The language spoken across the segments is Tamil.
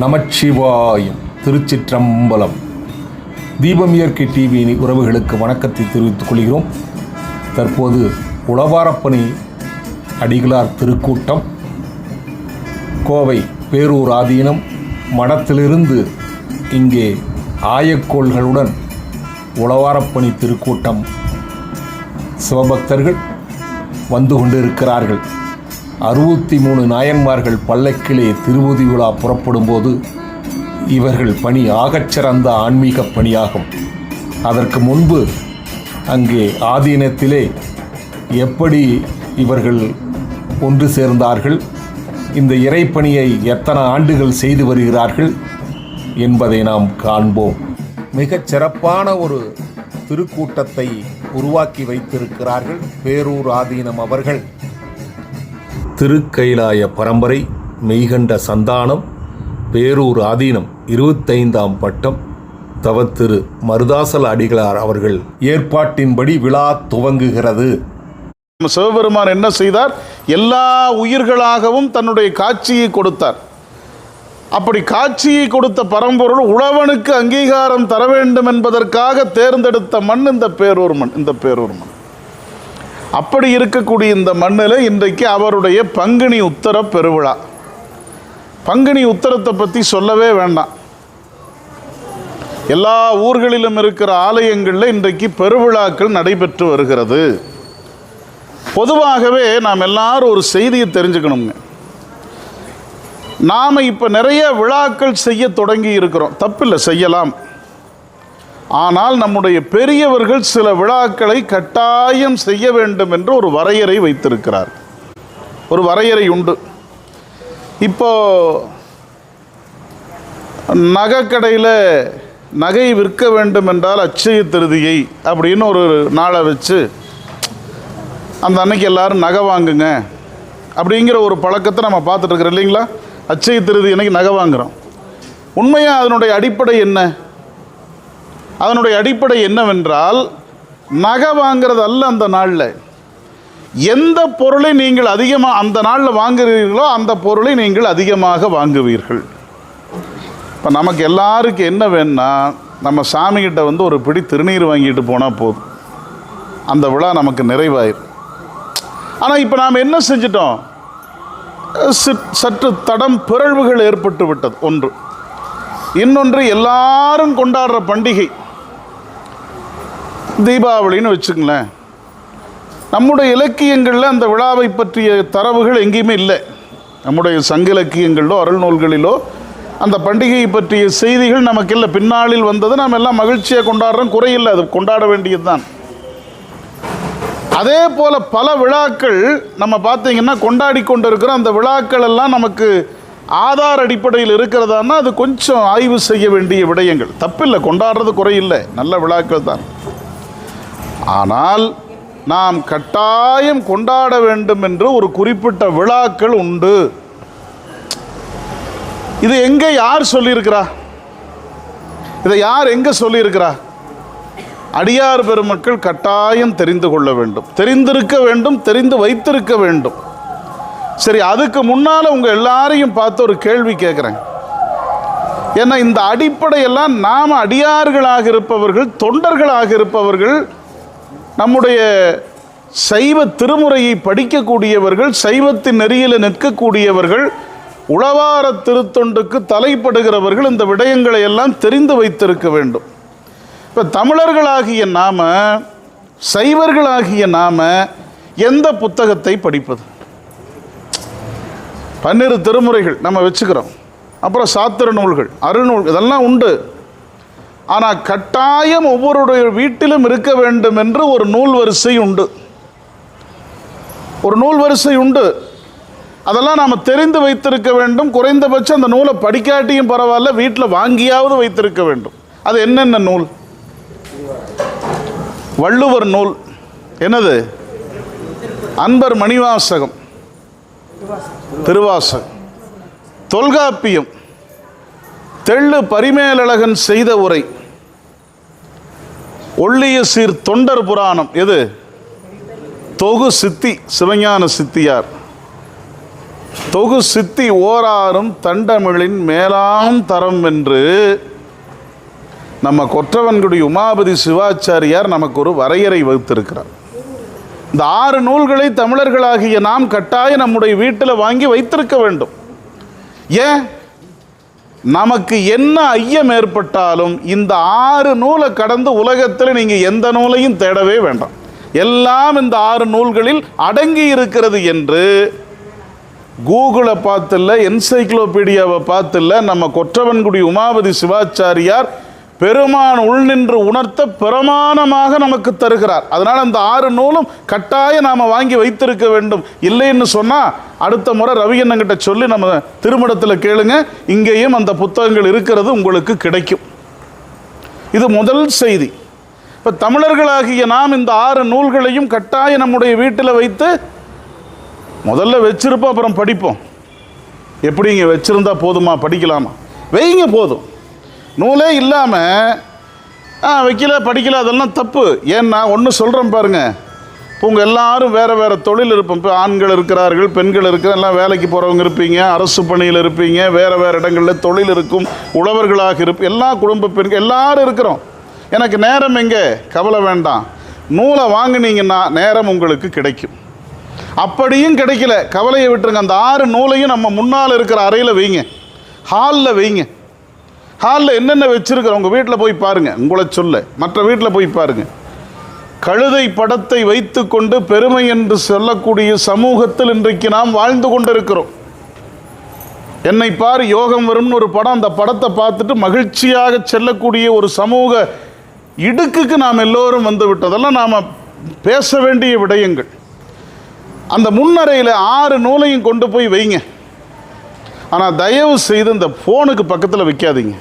நமச்சிவாயம் திருச்சிற்றம்பலம். தீபம் இயற்கை டிவி உறவுகளுக்கு வணக்கத்தை தெரிவித்துக் கொள்கிறோம். தற்போது உளவாரப்பணி அடிகளார் திருக்கூட்டம். கோவை பேரூர் ஆதீனம் மடத்திலிருந்து இங்கே ஆயக்கோள்களுடன் உளவாரப்பணி திருக்கூட்டம். சிவபக்தர்கள் வந்து கொண்டிருக்கிறார்கள். அறுபத்தி மூணு நாயன்மார்கள் பல்லக்கிலே திருவுதி விழா புறப்படும்போது இவர்கள் பணி ஆகச்சிறந்த ஆன்மீக பணியாகும். அதற்கு முன்பு அங்கே ஆதீனத்திலே எப்படி இவர்கள் ஒன்று சேர்ந்தார்கள் இந்த இறைப்பணியை எத்தனை ஆண்டுகள் செய்து வருகிறார்கள் என்பதை நாம் காண்போம். மிகச் சிறப்பான ஒரு திருக்கூட்டத்தை உருவாக்கி வைத்திருக்கிறார்கள் பேரூர் ஆதீனம் அவர்கள். திருக்கைலாய பரம்பரை மெய்கண்ட சந்தானம் பேரூர் ஆதீனம் இருபத்தைந்தாம் பட்டம் தவத்திரு மருதாசல அடிகளார் அவர்கள் ஏற்பாட்டின்படி விழா துவங்குகிறது. நம்ம சிவபெருமான் என்ன செய்தார்? எல்லா உயிர்களாகவும் தன்னுடைய காட்சியை கொடுத்தார். அப்படி காட்சியை கொடுத்த பரம்பொருள் உழவனுக்கு அங்கீகாரம் தர வேண்டும் என்பதற்காக தேர்ந்தெடுத்த மண் இந்த பேரூர் மண் இந்த பேரூர் மண். அப்படி இருக்கக்கூடிய இந்த மண்ணில் இன்றைக்கு அவருடைய பங்குனி உத்தர பெருவிழா. பங்குனி உத்தரத்தை பற்றி சொல்லவே வேண்டாம். எல்லா ஊர்களிலும் இருக்கிற ஆலயங்களில் இன்றைக்கு பெருவிழாக்கள் நடைபெற்று வருகிறது. பொதுவாகவே நாம் எல்லாரும் ஒரு செய்தியை தெரிஞ்சுக்கணுங்க. நாம் இப்போ நிறைய விழாக்கள் செய்ய தொடங்கி இருக்கிறோம். தப்பில்லை செய்யலாம். ஆனால் நம்முடைய பெரியவர்கள் சில விழாக்களை கட்டாயம் செய்ய வேண்டும் என்று ஒரு வரையறை வைத்திருக்கிறார். ஒரு வரையறை உண்டு. இப்போ நகைக்கடையில் நகை விற்க வேண்டும் என்றால் அச்சய திருதியை அப்படின்னு ஒரு நாளை வச்சு அந்த அன்னைக்கு எல்லாரும் நகை வாங்குங்க அப்படிங்கிற ஒரு பழக்கத்தை நம்ம பார்த்துட்டு இருக்கிறோம் இல்லைங்களா? அச்சய திருதி அன்னைக்கு நகை வாங்குகிறோம் உண்மையாக அதனுடைய அடிப்படை என்ன? அதனுடைய அடிப்படை என்னவென்றால் நகை வாங்கிறது அல்ல அந்த நாளில். எந்த பொருளை நீங்கள் அதிகமாக அந்த நாளில் வாங்குகிறீர்களோ அந்த பொருளை நீங்கள் அதிகமாக வாங்குவீர்கள். இப்போ நமக்கு எல்லாருக்கும் என்ன வேணால் நம்ம சாமிகிட்ட வந்து ஒரு பிடி திருநீர் வாங்கிட்டு போனால் போதும். அந்த விழா நமக்கு நிறைவாயிரும். ஆனால் இப்போ நாம் என்ன செஞ்சிட்டோம்? சற்று தடம் பிறழ்வுகள் ஏற்பட்டு விட்டது. ஒன்று. இன்னொன்று எல்லாரும் கொண்டாடுற பண்டிகை. தீபாவளின்னு வச்சுங்களேன் நம்முடைய இலக்கியங்களில் அந்த விழாவை பற்றிய தரவுகள் எங்கேயுமே இல்லை. நம்முடைய சங்க இலக்கியங்களிலோ அருள் நூல்களிலோ அந்த பண்டிகையை பற்றிய செய்திகள் நமக்கு இல்லை. பின்னாளில் வந்தது நாம் எல்லாம் மகிழ்ச்சியாக கொண்டாடுறோம். குறையில்லை அது கொண்டாட வேண்டியது தான் அதே போல் பல விழாக்கள் நம்ம பார்த்தீங்கன்னா கொண்டாடி கொண்டு இருக்கிற அந்த விழாக்கள் எல்லாம் நமக்கு ஆதார் அடிப்படையில் இருக்கிறதான்னா அது கொஞ்சம் ஆய்வு செய்ய வேண்டிய விடயங்கள். தப்பில்லை கொண்டாடுறது குறையில்லை. நல்ல விழாக்கள் தான். ஆனால் நாம் கட்டாயம் கொண்டாட வேண்டும் என்று ஒரு குறிப்பிட்ட விழாக்கள் உண்டு. இது எங்கே யார் சொல்லியிருக்கிறா? இதை யார் எங்கே சொல்லியிருக்கிறா? அடியார் பெருமக்கள் கட்டாயம் தெரிந்து கொள்ள வேண்டும். தெரிந்திருக்க வேண்டும் தெரிந்து வைத்திருக்க வேண்டும். சரி அதுக்கு முன்னால் உங்கள் எல்லாரையும் பார்த்து ஒரு கேள்வி கேட்குறேன். ஏன்னா இந்த அடிப்படையெல்லாம் நாம் அடியார்களாக இருப்பவர்கள் தொண்டர்களாக இருப்பவர்கள் நம்முடைய சைவ திருமுறையை படிக்கக்கூடியவர்கள் சைவத்தின் நெறியில் நிற்கக்கூடியவர்கள் உளவார திருத்தொண்டுக்கு தலைப்படுகிறவர்கள் இந்த விடயங்களை எல்லாம் தெரிந்து வைத்திருக்க வேண்டும். இப்போ தமிழர்களாகிய நாம சைவர்களாகிய நாம எந்த புத்தகத்தை படிப்பது? பன்னிரு திருமுறைகள் நம்ம வச்சுக்கிறோம். அப்புறம் சாத்திர நூல்கள் அருநூல் இதெல்லாம் உண்டு. ஆனால் கட்டாயம் ஒவ்வொருடைய வீட்டிலும் இருக்க வேண்டும் என்று ஒரு நூல் வரிசை உண்டு. ஒரு நூல் வரிசை உண்டு. அதெல்லாம் நாம் தெரிந்து வைத்திருக்க வேண்டும். குறைந்தபட்சம் அந்த நூலை படிக்காட்டியும் பரவாயில்ல வீட்டில் வாங்கியாவது வைத்திருக்க வேண்டும். அது என்னென்ன நூல்? வள்ளுவர் நூல். என்னது? அன்பர் மணிவாசகம். திருவாசகம். தொல்காப்பியம். தெள்ளு பரிமேலழகன் செய்த உரை. ஒள்ளிய சீர் தொண்டர் புராணம். எது? தொகு சித்தி சிவஞான சித்தியார். தொகு சித்தி ஓராறும் தண்டமிழின் மேலாம் தரம் என்று நம்ம கொற்றவன்குடி உமாபதி சிவாச்சாரியார் நமக்கு ஒரு வரையறை வகுத்திருக்கிறார் இந்த ஆறு நூல்களை தமிழர்களாகிய நாம் கட்டாய நம்முடைய வீட்டில் வாங்கி வைத்திருக்க வேண்டும். ஏன்? நமக்கு என்ன ஐயம் ஏற்பட்டாலும் இந்த ஆறு நூலை கடந்து உலகத்தில் நீங்கள் எந்த நூலையும் தேடவே வேண்டாம். எல்லாம் இந்த ஆறு நூல்களில் அடங்கி இருக்கிறது என்று கூகுளை பார்த்துல என்சைக்ளோபீடியாவை பார்த்துல நம்ம கொற்றவன்குடி உமாபதி சிவாச்சாரியார் பெருமான் உள்நின்று உணர்த்த பிரமாணமாக நமக்கு தருகிறார். அதனால் அந்த ஆறு நூலும் கட்டாயம் நாம் வாங்கி வைத்திருக்க வேண்டும். இல்லைன்னு சொன்னால் அடுத்த முறை ரவி என்னங்கிட்ட சொல்லி நம்ம திருமணத்தில் கேளுங்க. இங்கேயும் அந்த புத்தகங்கள் இருக்கிறது உங்களுக்கு கிடைக்கும். இது முதல் செய்தி. இப்போ தமிழர்களாகிய நாம் இந்த ஆறு நூல்களையும் கட்டாயம் நம்முடைய வீட்டில் வைத்து முதல்ல வச்சிருப்போம் அப்புறம் படிப்போம். எப்படிங்க வச்சுருந்தா போதுமா? படிக்கலாமா? வைங்க போதும். நூலே இல்லாமல் ஆ வைக்கல படிக்கல அதெல்லாம் தப்பு. ஏன்னா ஒன்று சொல்கிறேன் பாருங்க. இப்போ உங்கள் எல்லாரும் வேறு வேறு தொழில் இருப்போம். இப்போ ஆண்கள் இருக்கிறார்கள் பெண்கள் இருக்கிற எல்லாம் வேலைக்கு போகிறவங்க இருப்பீங்க அரசு பணியில் இருப்பீங்க வேறு வேறு இடங்களில் தொழில் இருக்கும் உழவர்களாக இருப்ப எல்லா குடும்ப பெண்கள் எல்லாரும் இருக்கிறோம். எனக்கு நேரம் எங்கே? கவலை வேண்டாம். நூலை வாங்குனீங்கன்னா நேரம் உங்களுக்கு கிடைக்கும். அப்படியும் கிடைக்கல. கவலையை விட்டுருங்க. அந்த ஆறு நூலையும் நம்ம முன்னால் இருக்கிற அறையில் வைங்க. ஹாலில் வைங்க. ஹாலில் என்னென்ன வச்சுருக்கிறோம் உங்கள் வீட்டில் போய் பாருங்கள் உங்களை சொல்ல மற்ற வீட்டில் போய் பாருங்கள் கழுதை படத்தை வைத்துக்கொண்டு பெருமை என்று சொல்லக்கூடிய சமூகத்தில் இன்றைக்கு நாம் வாழ்ந்து கொண்டிருக்கிறோம். என்னை பார் யோகம் வரும்னு ஒரு படம் அந்த படத்தை பார்த்துட்டு மகிழ்ச்சியாக செல்லக்கூடிய ஒரு சமூக இடுக்குக்கு நாம் எல்லோரும் வந்து விட்டதெல்லாம் நாம் பேச வேண்டிய விடயங்கள். அந்த முன்னறையில் ஆறு நூலையும் கொண்டு போய் வைங்க. ஆனால் தயவு செய்து இந்த ஃபோனுக்கு பக்கத்தில் வைக்காதீங்க.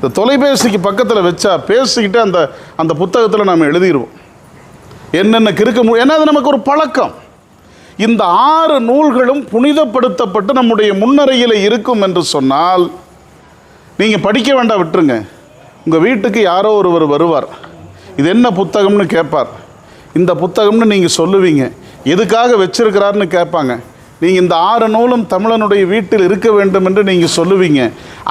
இந்த தொலைபேசிக்கு பக்கத்தில் வச்சா பேசிக்கிட்டு அந்த அந்த புத்தகத்தில் நாம் எழுதிடுவோம் என்னென்ன கிறுக்க முடியும் ஏன்னா அது நமக்கு ஒரு பழக்கம். இந்த ஆறு நூல்களும் புனிதப்படுத்தப்பட்டு நம்முடைய முன்னறையில் இருக்கும் என்று சொன்னால் நீங்கள் படிக்க வேண்டாம் விட்டுருங்க. உங்கள் வீட்டுக்கு யாரோ ஒருவர் வருவார். இது என்ன புத்தகம்னு கேட்பார். இந்த புத்தகம்னு நீங்கள் சொல்லுவீங்க. எதுக்காக வச்சிருக்கிறாருன்னு கேட்பாங்க. நீங்கள் இந்த ஆறு நூலும் தமிழனுடைய வீட்டில் இருக்க வேண்டும் என்று நீங்கள் சொல்லுவீங்க.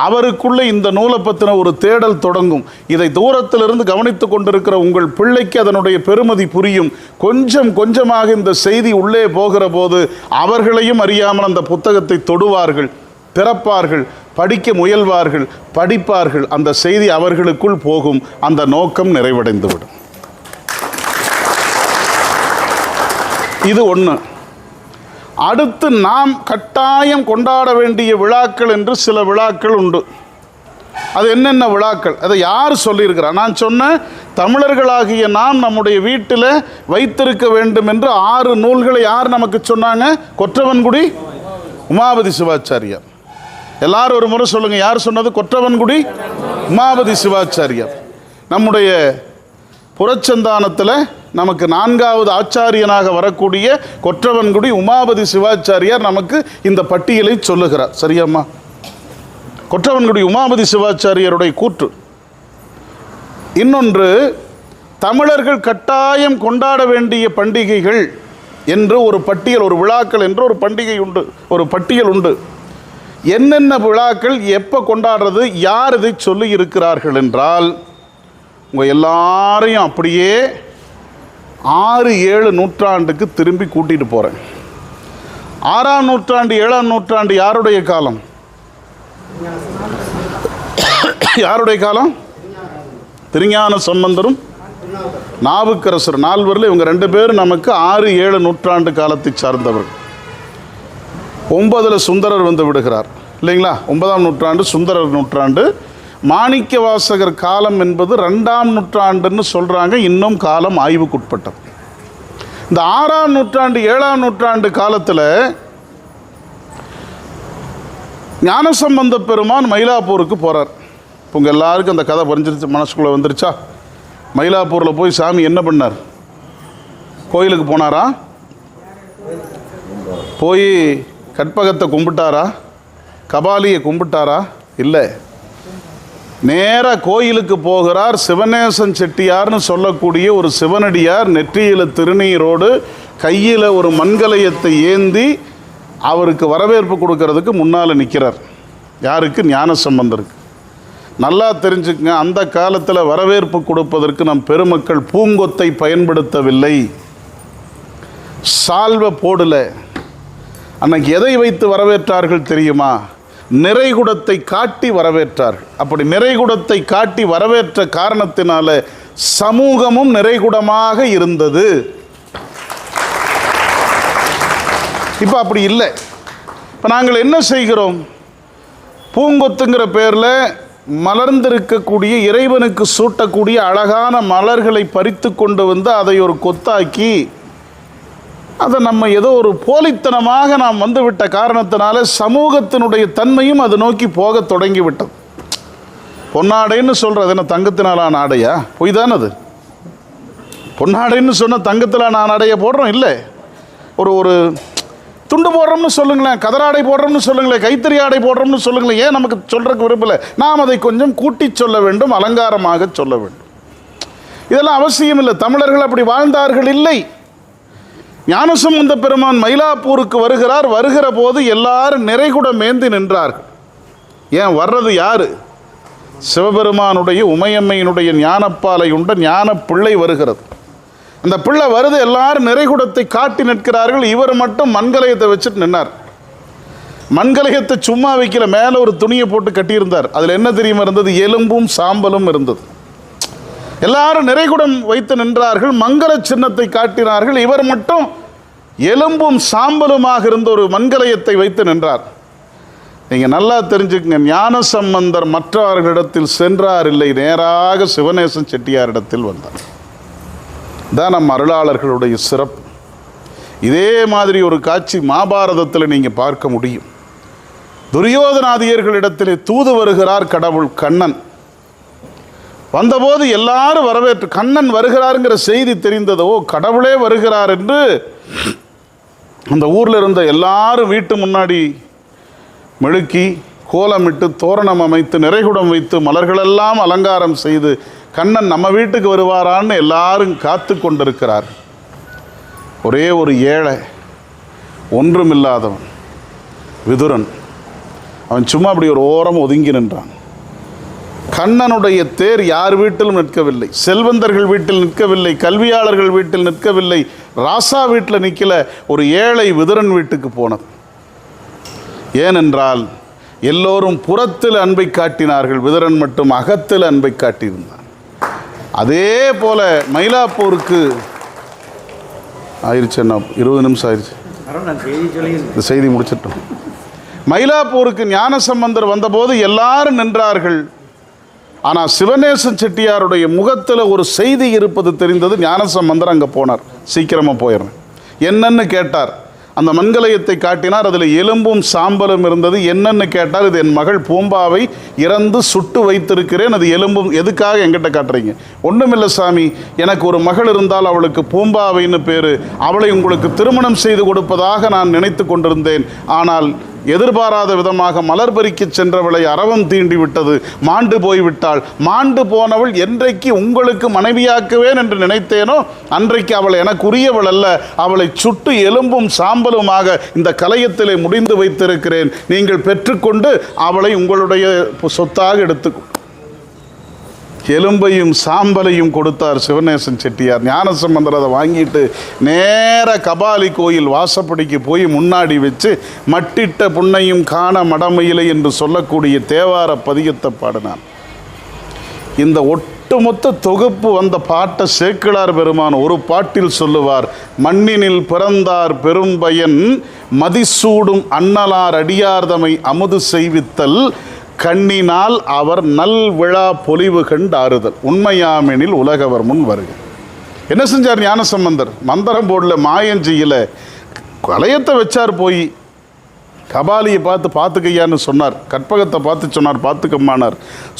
அவருக்குள்ளே இந்த நூலை பற்றின ஒரு தேடல் தொடங்கும். இதை தூரத்திலிருந்து கவனித்து கொண்டிருக்கிற உங்கள் பிள்ளைக்கு அதனுடைய பெருமதி புரியும். கொஞ்சம் கொஞ்சமாக இந்த செய்தி உள்ளே போகிற போது அவர்களையும் அறியாமல் அந்த புத்தகத்தை தொடுவார்கள் திறப்பார்கள் படிக்க முயல்வார்கள் படிப்பார்கள். அந்த செய்தி அவர்களுக்குள் போகும். அந்த நோக்கம் நிறைவடைந்துவிடும். இது ஒன்று அடுத்து நாம் கட்டாயம் கொண்டாட வேண்டிய விழாக்கள் என்று சில விழாக்கள் உண்டு. அது என்னென்ன விழாக்கள்? அதை யார் சொல்லியிருக்கிறா? நான் சொன்ன தமிழர்களாகிய நாம் நம்முடைய வீட்டில் வைத்திருக்க வேண்டும் என்று ஆறு நூல்களை யார் நமக்கு சொன்னாங்க? கொற்றவன்குடி உமாபதி சிவாச்சாரியார். எல்லாரும் ஒரு முறை சொல்லுங்கள் யார் சொன்னது? கொற்றவன்குடி உமாபதி சிவாச்சாரியார். நம்முடைய புறச்சந்தானத்தில் நமக்கு நான்காவது ஆச்சாரியனாக வரக்கூடிய கொற்றவன்குடி உமாபதி சிவாச்சாரியார் நமக்கு இந்த பட்டியலை சொல்லுகிறார். சரியாம்மா? கொற்றவன்குடி உமாபதி சிவாச்சாரியருடைய கூற்று. இன்னொன்று தமிழர்கள் கட்டாயம் கொண்டாட வேண்டிய பண்டிகைகள் என்று ஒரு பட்டியல் ஒரு விழாக்கள் என்று ஒரு பண்டிகை உண்டு ஒரு பட்டியல் உண்டு. என்னென்ன விழாக்கள் எப்போ கொண்டாடுறது யார் இதை சொல்லி இருக்கிறார்கள் என்றால் உங்கள் எல்லாரையும் அப்படியே ஆறு ஏழு நூற்றாண்டுக்கு திரும்பி கூட்டிகிட்டு போகிறேன் ஆறாம் நூற்றாண்டு ஏழாம் நூற்றாண்டு யாருடைய காலம்? யாருடைய காலம்? திருஞான சம்பந்தரும் நாவுக்கரசர். நால்வரில் இவங்க ரெண்டு பேரும் நமக்கு ஆறு ஏழு நூற்றாண்டு காலத்தை சார்ந்தவர்கள். ஒன்பதில் சுந்தரர் வந்து விடுகிறார். இல்லைங்களா? ஒன்பதாம் நூற்றாண்டு சுந்தரர் நூற்றாண்டு மாணிக்க வாசகர் காலம் என்பது ரெண்டாம் நூற்றாண்டுன்னு சொல்கிறாங்க இன்னும் காலம் ஆய்வுக்குட்பட்டது. இந்த ஆறாம் நூற்றாண்டு ஏழாம் நூற்றாண்டு காலத்தில் ஞானசம்பந்த பெருமான் மயிலாப்பூருக்கு போகிறார் இப்போ உங்கள் எல்லாருக்கும் அந்த கதை புரிஞ்சிருச்சு மனசுக்குள்ளே வந்துருச்சா? மயிலாப்பூரில் போய் சாமி என்ன பண்ணார்? கோயிலுக்கு போனாரா? போய் கற்பகத்தை கும்பிட்டாரா? கபாலியை கும்பிட்டாரா? இல்லை. நேராக கோயிலுக்கு போகிறார் சிவநேசன் செட்டியார்னு சொல்லக்கூடிய ஒரு சிவனடியார் நெற்றியில் திருநீரோடு கையில் ஒரு மண்கலயத்தை ஏந்தி அவருக்கு வரவேற்பு கொடுக்கறதுக்கு முன்னால் நிற்கிறார் யாருக்கு? ஞான சம்பந்தருக்கு நல்லா தெரிஞ்சுக்கங்க அந்த காலத்தில் வரவேற்பு கொடுப்பதற்கு நம் பெருமக்கள் பூங்கொத்தை பயன்படுத்தவில்லை. சால்வை போடல. அன்னைக்கு எதை வைத்து வரவேற்றார்கள் தெரியுமா? நிறைகுடத்தை காட்டி வரவேற்றார்கள் அப்படி நிறைகுடத்தை காட்டி வரவேற்ற காரணத்தினால சமூகமும் நிறைகுடமாக இருந்தது. இப்போ அப்படி இல்லை. இப்போ நாங்கள் என்ன செய்கிறோம்? பூங்கொத்துங்கிற பேரில் மலர்ந்திருக்கக்கூடிய இறைவனுக்கு சூட்டக்கூடிய அழகான மலர்களை பறித்து கொண்டு வந்து அதை ஒரு கொத்தாக்கி அதை நம்ம ஏதோ ஒரு போலித்தனமாக நாம் வந்துவிட்ட காரணத்தினால சமூகத்தினுடைய தன்மையும் அது நோக்கி போக தொடங்கிவிட்டது. பொன்னாடைன்னு சொல்கிறது என்ன தங்கத்தினாலான ஆடையா? பொய் தானே அது. பொன்னாடைன்னு சொன்ன தங்கத்திலான ஆடையை போடுறோம் இல்லை. ஒரு ஒரு துண்டு போடுறோம்னு சொல்லுங்களேன் கதராடை போடுறோம்னு சொல்லுங்களேன் கைத்தறி ஆடை போடுறோம்னு சொல்லுங்களேன் ஏன் நமக்கு சொல்கிறதுக்கு விரும்பலை? நாம் அதை கொஞ்சம் கூட்டி சொல்ல வேண்டும் அலங்காரமாக சொல்ல வேண்டும். இதெல்லாம் அவசியம் இல்லை தமிழர்கள் அப்படி வாழ்ந்தார்கள் இல்லை. ஞானசம்பந்த பெருமான் மயிலாப்பூருக்கு வருகிறார். வருகிற போது எல்லாரும் நிறைகுடம் மேந்தி நின்றார்கள். ஏன்? வர்றது யாரு? சிவபெருமானுடைய உமையம்மையினுடைய ஞானப்பாலை உண்ட ஞான பிள்ளை வருகிறது. அந்த பிள்ளை வருது எல்லாரும் நிறைகுடத்தை காட்டி நிற்கிறார்கள். இவர் மட்டும் மண்கலயத்தை வச்சுட்டு நின்னார். மண்கலயத்தை சும்மா வைக்கல மேலே ஒரு துணியை போட்டு கட்டியிருந்தார். அதில் என்ன தெரியுமா இருந்தது? எலும்பும் சாம்பலும் இருந்தது. எல்லாரும் நிறைகுடம் வைத்து நின்றார்கள் மங்கள சின்னத்தை காட்டினார்கள். இவர் மட்டும் எலும்பும் சாம்பலுமாக இருந்த ஒரு மண்கலயத்தை வைத்து நின்றார். நீங்கள் நல்லா தெரிஞ்சுக்கங்க ஞான சம்பந்தர் மற்றவர்களிடத்தில் சென்றார் இல்லை நேராக சிவநேசன் செட்டியாரிடத்தில் வந்தார். தான் நம் அருளாளர்களுடைய சிறப்பு. இதே மாதிரி ஒரு காட்சி மாபாரதத்தில் நீங்கள் பார்க்க முடியும். துரியோதனாதியர்களிடத்திலே தூது வருகிறார் கடவுள் கண்ணன். வந்தபோது எல்லாரும் வரவேற்று கண்ணன் வருகிறாருங்கிற செய்தி தெரிந்ததோ கடவுளே வருகிறார் என்று அந்த ஊரில் இருந்த எல்லாரும் வீட்டு முன்னாடி மெழுக்கி கோலமிட்டு தோரணம் அமைத்து நிறைகுடம் வைத்து மலர்களெல்லாம் அலங்காரம் செய்து கண்ணன் நம்ம வீட்டுக்கு வருவாரான்னு எல்லாரும் காத்து கொண்டிருக்கிறார். ஒரே ஒரு ஏழை ஒன்றுமில்லாதவன் விதுரன். அவன் சும்மா அப்படி ஒரு ஓரம் ஒதுங்கி நின்றான். கண்ணனுடைய தேர் யார் வீட்டிலும் நிற்கவில்லை. செல்வந்தர்கள் வீட்டில் நிற்கவில்லை கல்வியாளர்கள் வீட்டில் நிற்கவில்லை. ராசா வீட்டில் நிற்கல ஒரு ஏழை விதுரன் வீட்டுக்கு போனது. ஏனென்றால் எல்லோரும் புறத்தில் அன்பை காட்டினார்கள் விதுரன் மட்டும் அகத்தில் அன்பை காட்டியிருந்தான். அதே போல மயிலாப்பூருக்கு ஆயிடுச்சு என்ன இருபது நிமிஷம் ஆயிடுச்சு. இந்த செய்தி முடிச்சிட்டோம். மயிலாப்பூருக்கு ஞானசம்பந்தர் வந்தபோது எல்லாரும் நின்றார்கள். ஆனால் சிவநேசன் செட்டியாருடைய முகத்தில் ஒரு செய்தி இருப்பது தெரிந்தது ஞானசம்பந்தர் அங்கே போனார். சீக்கிரமாக போயிடுறேன். என்னன்னு கேட்டார். அந்த மண்கலயத்தை காட்டினார். அதில் எலும்பும் சாம்பலும் இருந்தது. என்னன்னு கேட்டார். இது என் மகள் பூம்பாவை இறந்து சுட்டு வைத்திருக்கிறேன். அது எலும்பும் எதுக்காக என்கிட்ட காட்டுறீங்க? ஒன்றுமில்லை சாமி. எனக்கு ஒரு மகள் இருந்தால் அவளுக்கு பூம்பாவைன்னு பேர். அவளை உங்களுக்கு திருமணம் செய்து கொடுப்பதாக நான் நினைத்து கொண்டிருந்தேன். ஆனால் எதிர்பாராத விதமாக மலர் பறிக்கச் சென்றவளை அரவம் தீண்டி விட்டது மாண்டு போய்விட்டாள். மாண்டு போனவள் என்றைக்கு உங்களுக்கு மனைவியாக்குவேன் என்று நினைத்தேனோ அன்றைக்கு அவள் எனக்குரியவள் அல்ல. அவளை சுட்டு எலும்பும் சாம்பலுமாக இந்த கலையத்திலே முடிந்து வைத்திருக்கிறேன். நீங்கள் பெற்றுக்கொண்டு அவளை உங்களுடைய சொத்தாக எடுத்து எலும்பையும் சாம்பலையும் கொடுத்தார் சிவநேசன் செட்டியார். ஞானசம்பந்தர் அதை வாங்கிட்டு நேர கபாலி கோயில் வாசப்படிக்கு போய் முன்னாடி வச்சு மட்டிட்ட புண்ணையும் காண மடமையிலை என்று சொல்லக்கூடிய தேவார பதிகத்தை பாடினான் இந்த ஒட்டுமொத்த தொகுப்பு வந்த பாட்டை சேக்கிழார் பெருமான் ஒரு பாட்டில் சொல்லுவார் மண்ணினில் பிறந்தார் பெரும்பயன் மதிசூடும் அன்னலார் அடியார்தமை அமுது செய்வித்தல் கண்ணினால் அவர் நல் விழா பொலிவு கண்டாறுதல். உண்மையாமெனில் உலகவர் முன் வருக. என்ன செஞ்சார் ஞானசம்பந்தர்? மந்திரம் போடல மாயஞ்சியில். வளையத்தை வச்சார் போய். கபாலியை பார்த்து பார்த்துக்கையான்னு சொன்னார். கற்பகத்தை பார்த்து சொன்னார் பார்த்துக்கம்மானார்.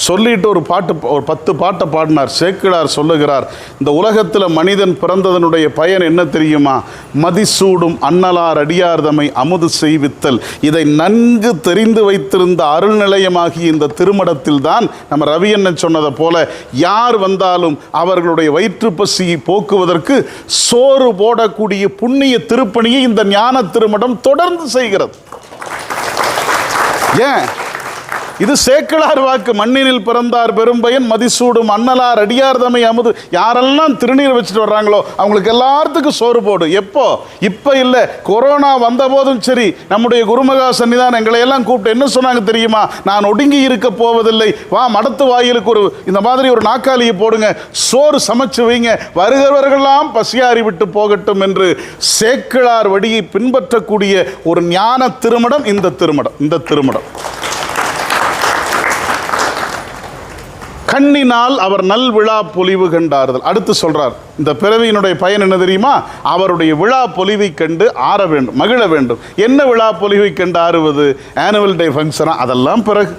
சொல்லிட்டு ஒரு பாட்டு ஒரு பத்து பாட்டை பாடினார். சேக்கிழார் சொல்லுகிறார் இந்த உலகத்தில் மனிதன் பிறந்ததனுடைய பயன் என்ன தெரியுமா? மதிசூடும் அன்னலார் அடியார்தமை அமுது செய்வித்தல். இதை நன்கு தெரிந்து வைத்திருந்த அருள்நிலையமாகி இந்த திருமடத்தில் தான் நம்ம ரவி அண்ணன் சொன்னதை போல யார் வந்தாலும் அவர்களுடைய வயிற்று பசியை போக்குவதற்கு சோறு போடக்கூடிய புண்ணிய திருப்பணியை இந்த ஞான திருமடம் தொடர்ந்து செய்கிறது. ஏன் இது சேக்கலார் வாக்கு மண்ணினில் பிறந்தார் பெரும்பயன் மதிசூடும் அன்னலார் அடியார்தமை அமுது. யாரெல்லாம் திருநீர் வச்சுட்டு வர்றாங்களோ அவங்களுக்கு எல்லாத்துக்கும் சோறு போடும் எப்போ? இப்போ இல்லை. கொரோனா வந்த போதும் சரி நம்முடைய குருமகா சன்னிதான் எங்களை எல்லாம் கூப்பிட்டு என்ன சொன்னாங்க தெரியுமா? நான் ஒடுங்கி இருக்க போவதில்லை. வா மடத்து வாயிலுக்கு ஒரு இந்த மாதிரி ஒரு நாக்காளியை போடுங்க. சோறு சமைச்சு வைங்க. வருகிறவர்களெல்லாம் பசியாறி விட்டு போகட்டும் என்று சேக்கிழார் வழியை பின்பற்றக்கூடிய ஒரு ஞான திருமடம் இந்த திருமடம். இந்த திருமடம். கண்ணினால் அவர் நல் விழா பொலிவு கண்டார்கள் அடுத்து சொல்றார் இந்த பிறவியினுடைய பயன் என்ன தெரியுமா? அவருடைய விழா பொலிவை கண்டு ஆற வேண்டும் மகிழ வேண்டும். என்ன விழா பொலிவை கண்டு ஆறுவது? ஆனுவல் டே ஃபங்க்ஷனா அதெல்லாம் பிறகு.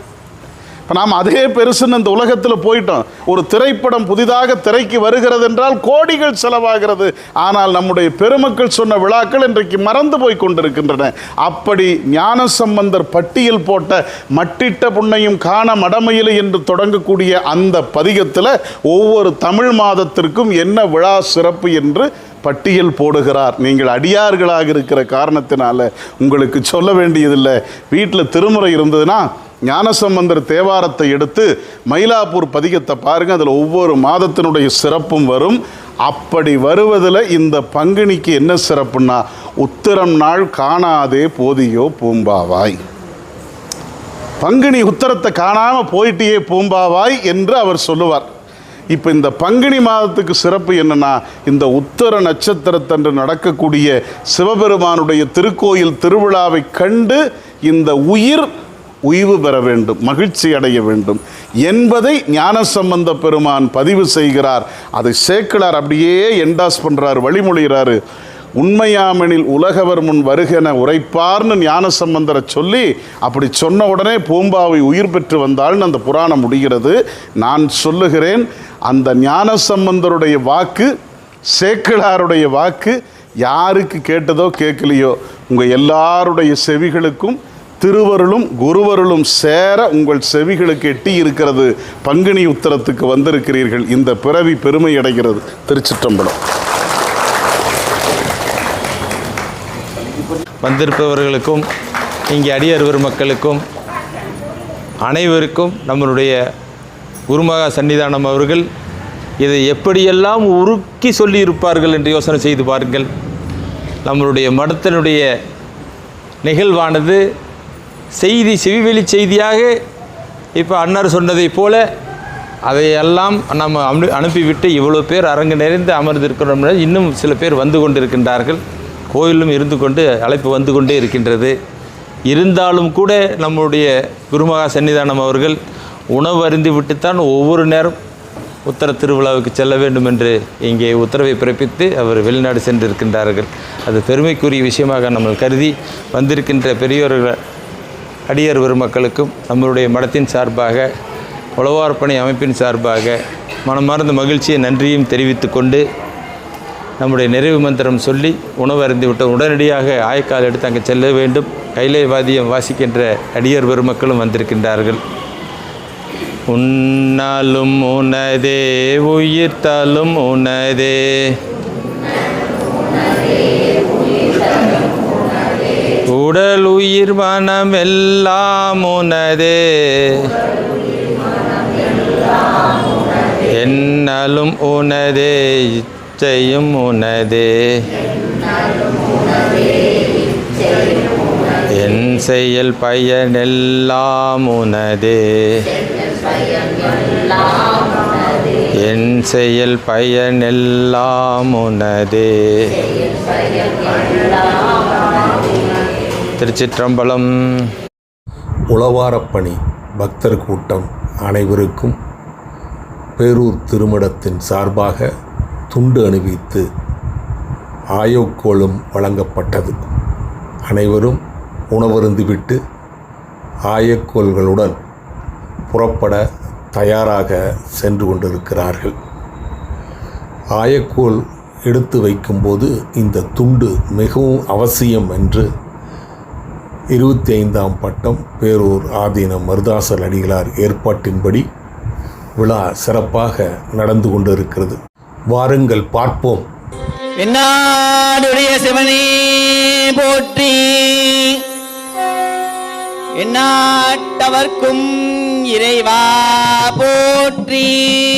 இப்போ நாம் அதே பெருசுன்னு இந்த உலகத்தில் போயிட்டோம். ஒரு திரைப்படம் புதிதாக திரைக்கு வருகிறது என்றால் கோடிகள் செலவாகிறது. ஆனால் நம்முடைய பெருமக்கள் சொன்ன விழாக்கள் இன்றைக்கு மறந்து போய் கொண்டிருக்கின்றன. அப்படி ஞான சம்பந்தர் பட்டியல் போட்ட மட்டிட்ட புண்ணையும் காண மடமையில என்று தொடங்கக்கூடிய அந்த பதிகத்தில் ஒவ்வொரு தமிழ் மாதத்திற்கும் என்ன விழா சிறப்பு என்று பட்டியல் போடுகிறார். நீங்கள் அடியார்களாக இருக்கிற காரணத்தினால உங்களுக்கு சொல்ல வேண்டியதில்லை. வீட்டில் திருமுறை இருந்ததுன்னா ஞானசம்பந்தர் தேவாரத்தை எடுத்து மயிலாப்பூர் பதிகத்தை பாருங்க. அதில் ஒவ்வொரு மாதத்தினுடைய சிறப்பும் வரும். அப்படி வருவதில் இந்த பங்குனிக்கு என்ன சிறப்புன்னா உத்திரம் நாள் காணாதே போதியோ பூம்பாவாய். பங்குனி உத்தரத்தை காணாமல் போயிட்டியே பூம்பாவாய் என்று அவர் சொல்லுவார். இப்போ இந்த பங்குனி மாதத்துக்கு சிறப்பு என்னென்னா இந்த உத்தர நட்சத்திரத்தன்று நடக்கக்கூடிய சிவபெருமானுடைய திருக்கோயில் திருவிழாவை கண்டு இந்த உயிர் உய்வு பெற வேண்டும் மகிழ்ச்சி அடைய வேண்டும் என்பதை ஞானசம்பந்த பெருமான் பதிவு செய்கிறார். அதை சேர்க்கிறார் அப்படியே என்டாஸ் பண்ணுறாரு வழிமொழிகிறாரு. உண்மையாமெனில் உலகவர் முன் வருகென உரைப்பார்னு ஞானசம்பந்தரை சொல்லி அப்படி சொன்ன உடனே பூம்பாவை உயிர் பெற்று வந்தாள்னு அந்த புராணம் முடிகிறது. நான் சொல்லுகிறேன் அந்த ஞானசம்பந்தருடைய வாக்கு சேக்கிழாருடைய வாக்கு யாருக்கு கேட்டதோ கேட்கலையோ உங்கள் எல்லாருடைய செவிகளுக்கும் திருவருளும் குருவருளும் சேர உங்கள் செவிகளுக்கு எட்டி இருக்கிறது. பங்குனி உத்தரத்துக்கு வந்திருக்கிறீர்கள். இந்த பிறவி பெருமை அடைகிறது. திருச்சிற்றம்பலம். வந்திருப்பவர்களுக்கும் இங்கே அடியறுவர் மக்களுக்கும் அனைவருக்கும் நம்மளுடைய குருமகா சன்னிதானம் அவர்கள் இதை எப்படியெல்லாம் உருக்கி சொல்லியிருப்பார்கள் என்று யோசனை செய்து பாருங்கள். நம்மளுடைய மடத்தினுடைய நிகழ்வானது செய்தி செவிவெளி செய்தியாக இப்போ அன்னார் சொன்னதைப் போல அதையெல்லாம் நம்ம அனு அனுப்பிவிட்டு இவ்வளோ பேர் அரங்கு நிறைந்து அமர்ந்திருக்கிறோம் இன்னும் சில பேர் வந்து கொண்டிருக்கின்றார்கள். கோயிலும் இருந்து கொண்டு அழைப்பு வந்து கொண்டே இருக்கின்றது. இருந்தாலும் கூட நம்முடைய குருமகா சன்னிதானம் அவர்கள் உணவு அருந்தி விட்டுத்தான் ஒவ்வொரு நேரம் உத்தர திருவிழாவுக்கு செல்ல வேண்டும் என்று இங்கே உத்தரவை பிறப்பித்து அவர் வெளிநாடு சென்றிருக்கின்றார்கள். அது பெருமைக்குரிய விஷயமாக நம்ம கருதி வந்திருக்கின்ற பெரியோர்கள் அடியார் பெருமக்களுக்கும் நம்மளுடைய மடத்தின் சார்பாக உழவார்ப்பணி அமைப்பின் சார்பாக மனமார்ந்த மகிழ்ச்சியை நன்றியும் தெரிவித்து கொண்டு நம்முடைய நிறைவு மந்திரம் சொல்லி உணவு அறிந்துவிட்டோம் உடனடியாக ஆயக்கால் எடுத்து அங்கே செல்ல வேண்டும். கைலை வாதியம் வாசிக்கின்ற அடியார் பெருமக்களும் வந்திருக்கின்றார்கள். உன்னாலும் உனதே உயிர்த்தாலும் உனதே உடல் உயிர் மனம் எல்லாம் உனதே. என்னலும் உனதே இச்சையும் உனதே. என் செயல் பயனெல்லாம் உனதே. என் செயல் பயனெல்லாம் உனதே. திருச்சிற்றம்பலம். உளவாரப்பணி பக்தர் கூட்டம் அனைவருக்கும் பேரூர் திருமடத்தின் சார்பாக துண்டு அணிவித்து ஆயோக்கோளும் வழங்கப்பட்டது. அனைவரும் உணவருந்துவிட்டு ஆயக்கோள்களுடன் புறப்பட தயாராக சென்று கொண்டிருக்கிறார்கள். ஆயக்கோள் எடுத்து வைக்கும்போது இந்த துண்டு மிகவும் அவசியம் என்று இருபத்தி ஐந்தாம் பட்டம் பேரூர் ஆதீன மருதாசல் அடிகளார் ஏற்பாட்டின்படி விழா சிறப்பாக நடந்து கொண்டிருக்கிறது. வாருங்கள் பார்ப்போம். என்னாடுடைய சிவனே போற்றி. என்னாட்டவர்க்கும் இறைவா போற்றி.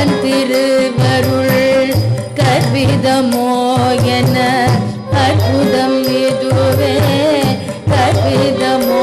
அவன் திருவருள் கற்பிதமோ என அற்புதம் இதுவே கற்பிதமோ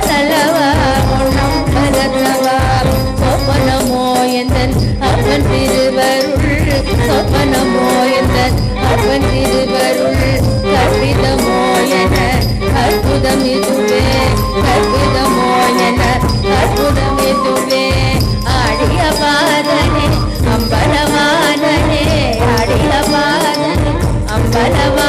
அற்புதம் இதுவே கற்பிதமோ என அற்புதம் இதுவே ஆடிய பாதனே அம்பலவானனே ஆடிய பாதனே அம்பலவான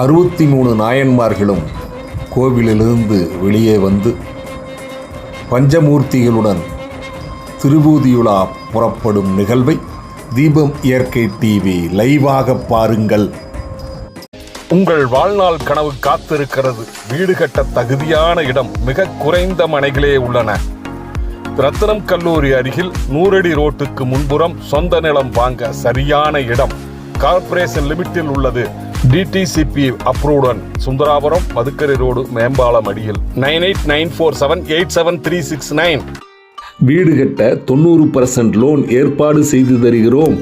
அறுபத்தி மூணு நாயன்மார்களும் கோவிலிலிருந்து வெளியே வந்து பஞ்சமூர்த்திகளுடன் திருபூதியுலா புறப்படும் நிகழ்வை தீபம் இயற்கை டிவி லைவாக பாருங்கள். உங்கள் வாழ்நாள் கனவு காத்திருக்கிறது. வீடு கட்ட தகுதியான இடம் மிக குறைந்த மனைகளே உள்ளன. ரத்னம் கல்லூரி அருகில் நூறடி ரோட்டுக்கு முன்புறம் சொந்த நிலம் வாங்க சரியான இடம். கார்ப்பரேஷன் லிமிட்டில் உள்ளது. டிடிசிபி அப்ரூவ்டன் சுந்தராபுரம் மதுக்கரை ரோடு மேம்பாலம் அடியில் nine eight nine four seven eight seven three six nine வீடு கட்ட தொண்ணூறு பர்சன்ட் லோன் ஏற்பாடு செய்து தருகிறோம்.